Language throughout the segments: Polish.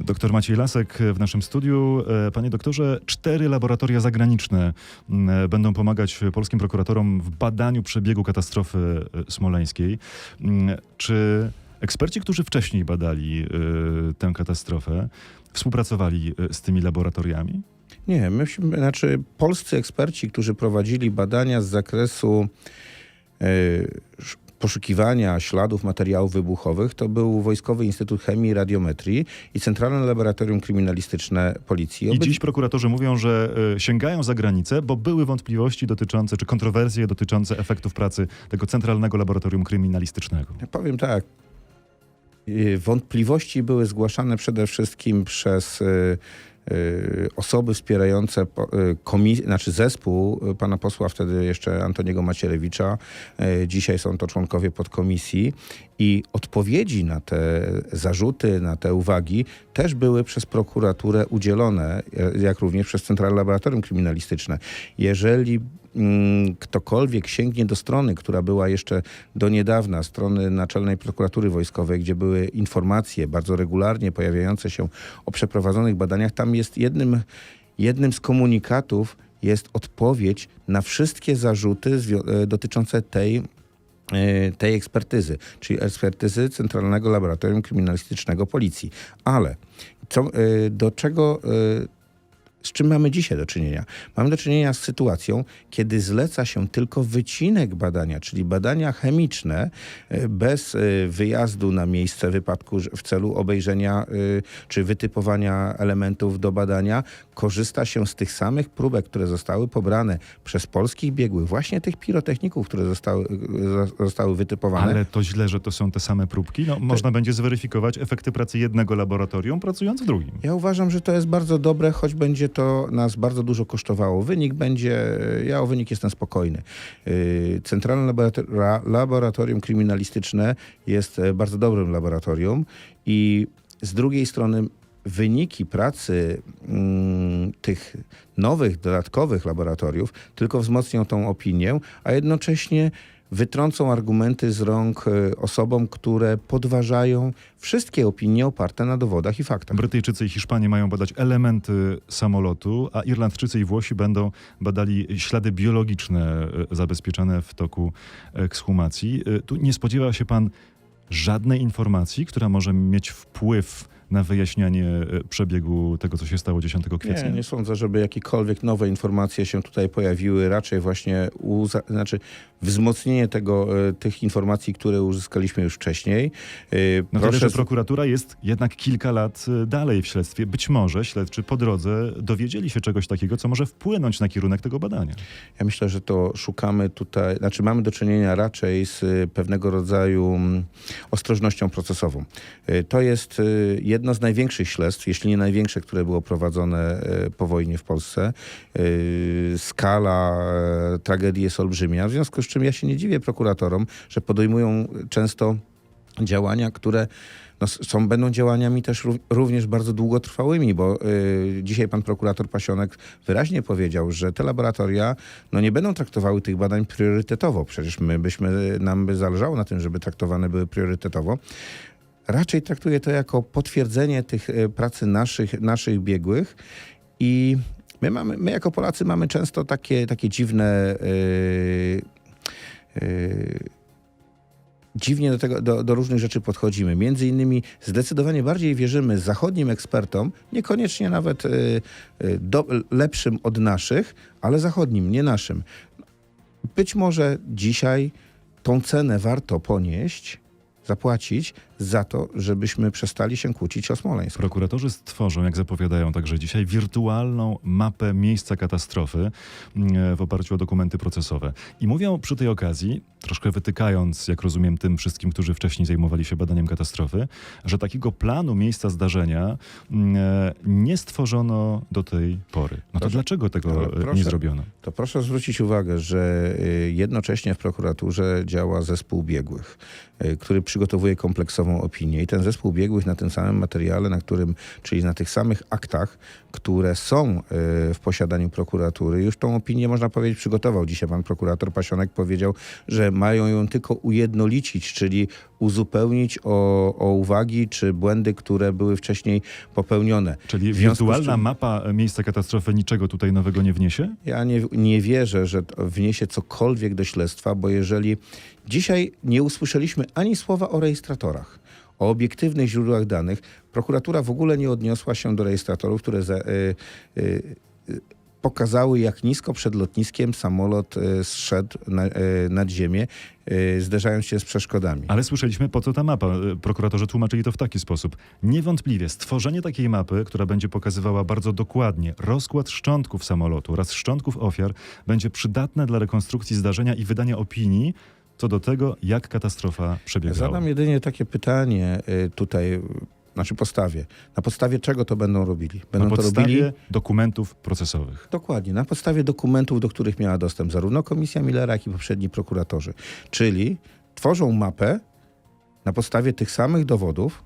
Doktor Maciej Lasek w naszym studiu. E, Panie doktorze, cztery laboratoria zagraniczne e, będą pomagać polskim prokuratorom w badaniu przebiegu katastrofy e, smoleńskiej. Czy eksperci, którzy wcześniej badali tę katastrofę, współpracowali z tymi laboratoriami? Nie, myśmy, znaczy polscy eksperci, którzy prowadzili badania z zakresu sz- poszukiwania śladów materiałów wybuchowych, to był Wojskowy Instytut Chemii i Radiometrii i Centralne Laboratorium Kryminalistyczne Policji. I dziś prokuratorzy mówią, że e, sięgają za granicę, bo były wątpliwości dotyczące, czy kontrowersje dotyczące efektów pracy tego Centralnego Laboratorium Kryminalistycznego. Ja Powiem tak. y, Wątpliwości były zgłaszane przede wszystkim przez y, osoby wspierające y, komis- znaczy zespół y, pana posła wtedy jeszcze Antoniego Macierewicza. Y, Dzisiaj są to członkowie podkomisji i odpowiedzi na te zarzuty, na te uwagi też były przez prokuraturę udzielone, y, jak również przez Centralne Laboratorium Kryminalistyczne. Jeżeli ktokolwiek sięgnie do strony, która była jeszcze do niedawna, strony Naczelnej Prokuratury Wojskowej, gdzie były informacje bardzo regularnie pojawiające się o przeprowadzonych badaniach, tam jest jednym, jednym z komunikatów jest odpowiedź na wszystkie zarzuty e, dotyczące tej e, tej ekspertyzy, czyli ekspertyzy Centralnego Laboratorium Kryminalistycznego Policji. Ale co, e, do czego, z czym mamy dzisiaj do czynienia? Mamy do czynienia z sytuacją, kiedy zleca się tylko wycinek badania, czyli badania chemiczne, e, bez e, wyjazdu na miejsce wypadku w celu obejrzenia e, czy wytypowania elementów do badania. Korzysta się z tych samych próbek, które zostały pobrane przez polskich biegłych, właśnie tych pirotechników, które zostały, zostały wytypowane. Ale to źle, że to są te same próbki. No, można będzie zweryfikować efekty pracy jednego laboratorium, pracując w drugim. Ja uważam, że to jest bardzo dobre, choć będzie to nas bardzo dużo kosztowało. Wynik będzie, ja o wynik jestem spokojny. Yy, Centralne laborator- ra- Laboratorium Kryminalistyczne jest e, bardzo dobrym laboratorium i z drugiej strony wyniki pracy mm, tych nowych, dodatkowych laboratoriów tylko wzmocnią tą opinię, a jednocześnie wytrącą argumenty z rąk e, osobom, które podważają wszystkie opinie oparte na dowodach i faktach. Brytyjczycy i Hiszpanie mają badać elementy samolotu, a Irlandczycy i Włosi będą badali ślady biologiczne e, zabezpieczone w toku ekshumacji. E, Tu nie spodziewa się pan żadnej informacji, która może mieć wpływ na wyjaśnianie e, przebiegu tego, co się stało 10 kwietnia? Nie, nie sądzę, żeby jakiekolwiek nowe informacje się tutaj pojawiły. Raczej właśnie znaczy wzmocnienie tego, e, tych informacji, które uzyskaliśmy już wcześniej. E, No tyle, że prokuratura jest jednak kilka lat dalej w śledztwie. Być może śledczy po drodze dowiedzieli się czegoś takiego, co może wpłynąć na kierunek tego badania. Ja myślę, że to szukamy tutaj, znaczy mamy do czynienia raczej z pewnego rodzaju mm, ostrożnością procesową. To jest jedno z największych śledztw, jeśli nie największe, które było prowadzone y, po wojnie w Polsce. Y, Skala e, tragedii jest olbrzymia, w związku z czym ja się nie dziwię prokuratorom, że podejmują często działania, które no, są, będą działaniami też ró- również bardzo długotrwałymi, bo y, dzisiaj pan prokurator Pasionek wyraźnie powiedział, że te laboratoria no, nie będą traktowały tych badań priorytetowo. Przecież my byśmy, nam by zależało na tym, żeby traktowane były priorytetowo. Raczej traktuję to jako potwierdzenie tych y, pracy naszych, naszych biegłych i my, mamy, my jako Polacy mamy często takie, takie dziwne y, y, dziwnie do, tego, do, do różnych rzeczy podchodzimy. Między innymi zdecydowanie bardziej wierzymy zachodnim ekspertom, niekoniecznie nawet y, do, lepszym od naszych, ale zachodnim, nie naszym. Być może dzisiaj tą cenę warto ponieść, zapłacić za to, żebyśmy przestali się kłócić o Smoleńsk. Prokuratorzy stworzą, jak zapowiadają także dzisiaj, wirtualną mapę miejsca katastrofy mm, w oparciu o dokumenty procesowe. I mówią przy tej okazji, troszkę wytykając, jak rozumiem, tym wszystkim, którzy wcześniej zajmowali się badaniem katastrofy, że takiego planu miejsca zdarzenia mm, e, nie stworzono do tej pory. No to Proszę. dlaczego tego Ale e, nie proszę. zrobiono? To proszę zwrócić uwagę, że jednocześnie w prokuraturze działa zespół biegłych, który przygotowuje kompleksowo końcową opinię i ten zespół biegłych na tym samym materiale, na którym, czyli na tych samych aktach, które są e, w posiadaniu prokuratury, już tą opinię, można powiedzieć, przygotował. Dzisiaj pan prokurator Pasionek powiedział, że mają ją tylko ujednolicić, czyli uzupełnić o, o uwagi czy błędy, które były wcześniej popełnione. Czyli wirtualna czym- mapa miejsca katastrofy niczego tutaj nowego nie wniesie? Ja nie, nie wierzę, że wniesie cokolwiek do śledztwa, bo jeżeli dzisiaj nie usłyszeliśmy ani słowa o rejestratorach, o obiektywnych źródłach danych, prokuratura w ogóle nie odniosła się do rejestratorów, które za, y, y, y, pokazały, jak nisko przed lotniskiem samolot y, zszedł na, y, nad ziemię, y, zderzając się z przeszkodami. Ale słyszeliśmy, po co ta mapa. Prokuratorzy tłumaczyli to w taki sposób. Niewątpliwie stworzenie takiej mapy, która będzie pokazywała bardzo dokładnie rozkład szczątków samolotu oraz szczątków ofiar, będzie przydatne dla rekonstrukcji zdarzenia i wydania opinii co do tego, jak katastrofa przebiegała. Zadam jedynie takie pytanie y, tutaj, y, znaczy postawię. Na podstawie czego to będą robili? Będą Na to robili podstawie dokumentów procesowych. Dokładnie, na podstawie dokumentów, do których miała dostęp zarówno komisja Millera, jak i poprzedni prokuratorzy. Czyli tworzą mapę na podstawie tych samych dowodów,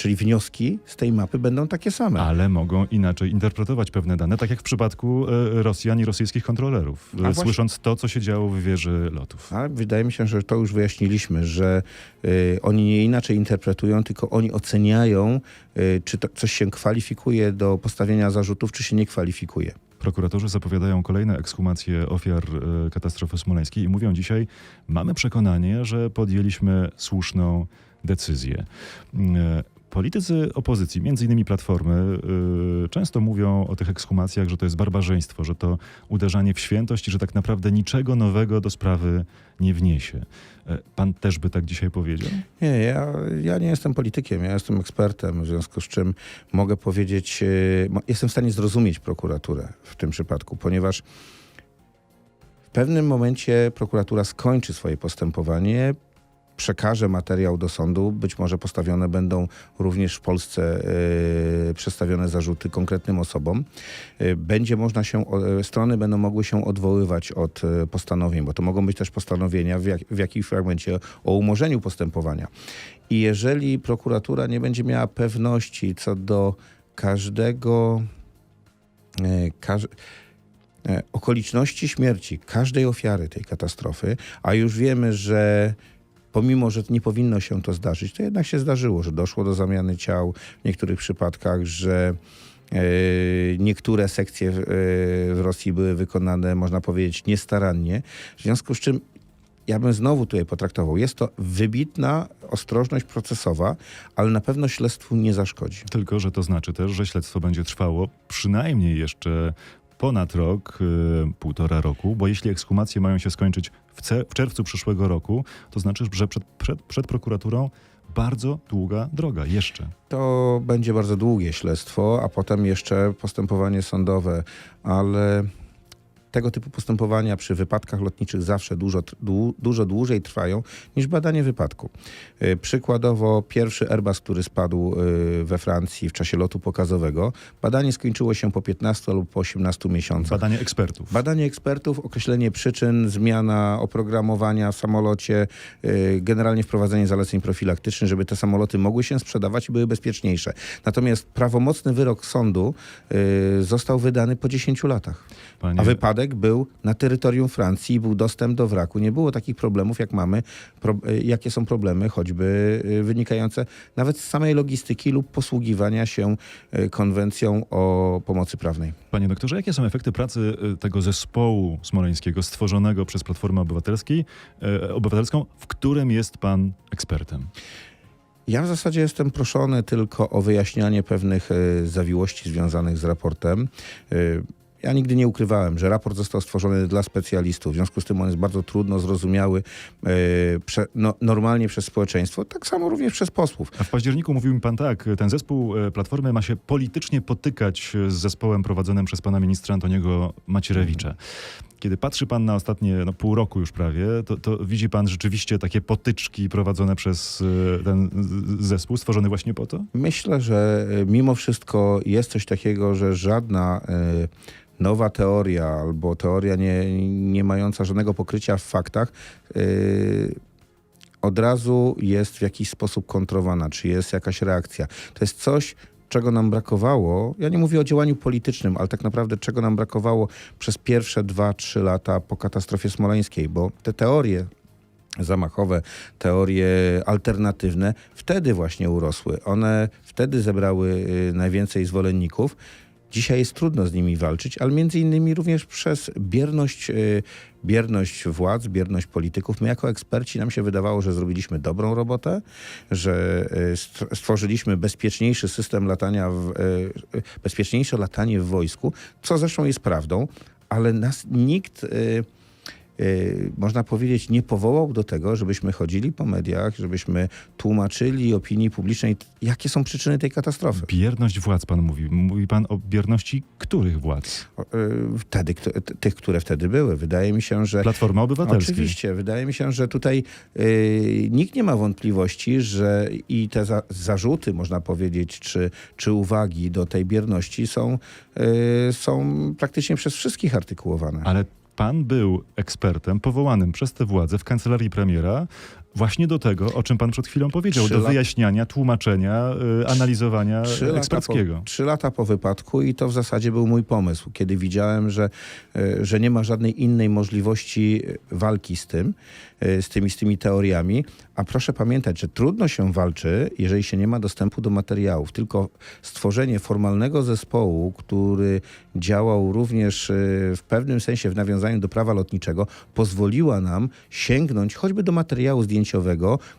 czyli wnioski z tej mapy będą takie same. Ale mogą inaczej interpretować pewne dane, tak jak w przypadku e, Rosjan i rosyjskich kontrolerów, A e, właśnie- słysząc to, co się działo w wieży lotów. Ale wydaje mi się, że to już wyjaśniliśmy, że y, oni nie inaczej interpretują, tylko oni oceniają, y, czy to, coś się kwalifikuje do postawienia zarzutów, czy się nie kwalifikuje. Prokuratorzy zapowiadają kolejne ekshumacje ofiar katastrofy smoleńskiej i mówią dzisiaj, mamy przekonanie, że podjęliśmy słuszną decyzję. Politycy opozycji, między innymi Platformy, e, często mówią o tych ekshumacjach, że to jest barbarzyństwo, że to uderzanie w świętość i że tak naprawdę niczego nowego do sprawy nie wniesie. E, Pan też by tak dzisiaj powiedział? Nie, ja, ja nie jestem politykiem, ja jestem ekspertem, w związku z czym mogę powiedzieć, mo- jestem w stanie zrozumieć prokuraturę w tym przypadku, ponieważ w pewnym momencie prokuratura skończy swoje postępowanie, przekaże materiał do sądu, być może postawione będą również w Polsce e, przedstawione zarzuty konkretnym osobom. E, będzie można się, e, strony będą mogły się odwoływać od postanowień, bo to mogą być też postanowienia w, jak, w jakimś fragmencie o umorzeniu postępowania. I jeżeli prokuratura nie będzie miała pewności co do każdego każ, okoliczności śmierci każdej ofiary tej katastrofy, a już wiemy, że pomimo, że nie powinno się to zdarzyć, to jednak się zdarzyło, że doszło do zamiany ciał w niektórych przypadkach, że e, niektóre sekcje e, w Rosji były wykonane, można powiedzieć, niestarannie. W związku z czym ja bym znowu tutaj potraktował, jest to wybitna ostrożność procesowa, ale na pewno śledztwu nie zaszkodzi. Tylko, że to znaczy też, że śledztwo będzie trwało przynajmniej jeszcze ponad rok, y, półtora roku, bo jeśli ekshumacje mają się skończyć w, ce- w czerwcu przyszłego roku, to znaczy, że przed, przed, przed prokuraturą bardzo długa droga jeszcze. To będzie bardzo długie śledztwo, a potem jeszcze postępowanie sądowe, ale tego typu postępowania przy wypadkach lotniczych zawsze dużo, dużo dłużej trwają niż badanie wypadku. Y, Przykładowo pierwszy Airbus, który spadł y, we Francji w czasie lotu pokazowego, badanie skończyło się po 15 albo po 18 miesiącach. Badanie ekspertów. Badanie ekspertów, określenie przyczyn, zmiana oprogramowania w samolocie, yy, generalnie wprowadzenie zaleceń profilaktycznych, żeby te samoloty mogły się sprzedawać i były bezpieczniejsze. Natomiast prawomocny wyrok sądu został wydany po 10 latach. Panie, A wypadek był na terytorium Francji i był dostęp do wraku. Nie było takich problemów, jak mamy, pro, y, jakie są problemy choćby y, wynikające nawet z samej logistyki lub posługiwania się y, konwencją o pomocy prawnej. panie doktorze, jakie są efekty pracy tego zespołu smoleńskiego stworzonego przez Platformę Obywatelskiej, y, Obywatelską, w którym jest pan ekspertem? Ja w zasadzie jestem proszony tylko o wyjaśnianie pewnych e, zawiłości związanych z raportem. Ja nigdy nie ukrywałem, że raport został stworzony dla specjalistów, w związku z tym on jest bardzo trudno zrozumiały e, prze, no, normalnie przez społeczeństwo, tak samo również przez posłów. A w październiku mówił mi pan tak, ten zespół e, Platformy ma się politycznie potykać z zespołem prowadzonym przez pana ministra Antoniego Macierewicza. Kiedy patrzy pan na ostatnie no, pół roku już prawie, to, to widzi pan rzeczywiście takie potyczki prowadzone przez e, ten zespół stworzony właśnie po to? Myślę, że mimo wszystko jest coś takiego, że żadna nowa teoria albo teoria nie, nie mająca żadnego pokrycia w faktach e, od razu jest w jakiś sposób kontrowana, czy jest jakaś reakcja. To jest coś, czego nam brakowało. Ja nie mówię o działaniu politycznym, ale tak naprawdę czego nam brakowało przez pierwsze dwa, trzy lata po katastrofie smoleńskiej, bo te teorie zamachowe, teorie alternatywne wtedy właśnie urosły. One wtedy zebrały y, najwięcej zwolenników. Dzisiaj jest trudno z nimi walczyć, ale między innymi również przez bierność, y, bierność władz, bierność polityków. My jako eksperci nam się wydawało, że zrobiliśmy dobrą robotę, że y, st- stworzyliśmy bezpieczniejszy system latania, w, y, bezpieczniejsze latanie w wojsku, co zresztą jest prawdą, ale nas nikt... y, można powiedzieć, nie powołał do tego, żebyśmy chodzili po mediach, żebyśmy tłumaczyli opinii publicznej, jakie są przyczyny tej katastrofy. Bierność władz pan mówi. Mówi pan o bierności których władz? Y, Wtedy, tych, które wtedy były. Wydaje mi się, że Platformy Obywatelskiej. Oczywiście. Wydaje mi się, że tutaj y, nikt nie ma wątpliwości, że i te za, zarzuty, można powiedzieć, czy, czy uwagi do tej bierności są, są praktycznie przez wszystkich artykułowane. Ale pan był ekspertem powołanym przez te władze w kancelarii premiera właśnie do tego, o czym pan przed chwilą powiedział, Trzy do wyjaśniania, tłumaczenia, y, analizowania Trzy y, lata, po, eksperckiego. trzy lata po wypadku i to w zasadzie był mój pomysł, kiedy widziałem, że, e, że nie ma żadnej innej możliwości e, walki z tym, z tymi, z tymi teoriami. A proszę pamiętać, że trudno się walczy, jeżeli się nie ma dostępu do materiałów. Tylko stworzenie formalnego zespołu, który działał również w pewnym sensie w nawiązaniu do prawa lotniczego, pozwoliła nam sięgnąć choćby do materiału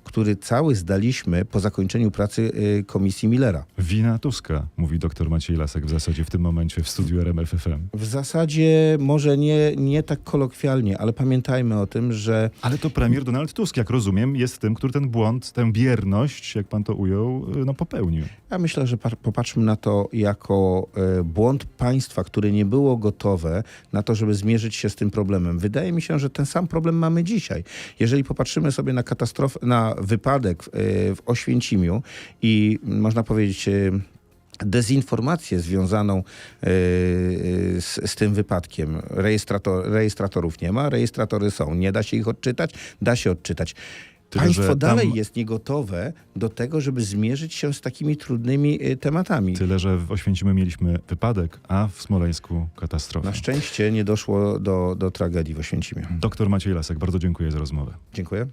który cały zdaliśmy po zakończeniu pracy e, komisji Millera. Wina Tuska, mówi dr Maciej Lasek w zasadzie w tym momencie w studiu RMFFM. W zasadzie może nie, nie tak kolokwialnie, ale pamiętajmy o tym, że Ale to premier Donald Tusk, jak rozumiem, jest tym, który ten błąd, tę bierność, jak pan to ujął, y, no popełnił. ja myślę, że popatrzmy na to jako e, błąd państwa, które nie było gotowe na to, żeby zmierzyć się z tym problemem. Wydaje mi się, że ten sam problem mamy dzisiaj. Jeżeli popatrzymy sobie na katastrofę, na wypadek w, w Oświęcimiu i można powiedzieć e, dezinformację związaną e, z, z tym wypadkiem. Rejestrator, rejestratorów nie ma, rejestratory są. Nie da się ich odczytać, da się odczytać. Tyle, Państwo że tam- dalej jest niegotowe do tego, żeby zmierzyć się z takimi trudnymi tematami. Tyle, że w Oświęcimiu mieliśmy wypadek, a w Smoleńsku katastrofę. Na szczęście nie doszło do, do tragedii w Oświęcimiu. Doktor Maciej Lasek, bardzo dziękuję za rozmowę. Dziękuję.